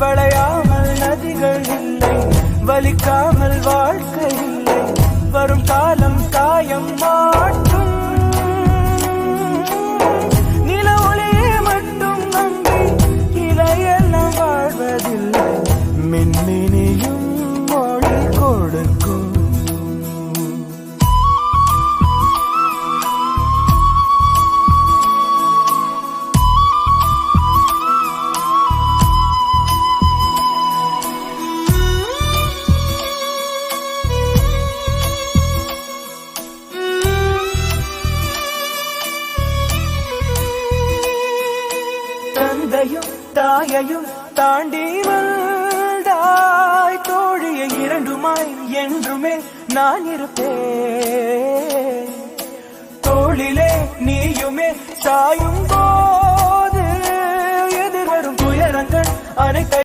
வளையாமல் நதிகள் இல்லை வலிக்காமல் வாழ்க்கை இல்லை. வரும் காலம் காயம் மாட்டும் நில ஒளியே மட்டும் நம்பி இலையெல்லாம் வாழ்வதில்லை. மின்னினியும் மொழி கொடுக்கும். தந்தையும் தாயையும் தாண்டி வந்தாய் தோழியை இரண்டுமாய் என்றுமே நான் இருப்பேன். தோளிலே நீயுமே சாயும் போது எதிர்வரும் துயரங்கள் அனைத்தை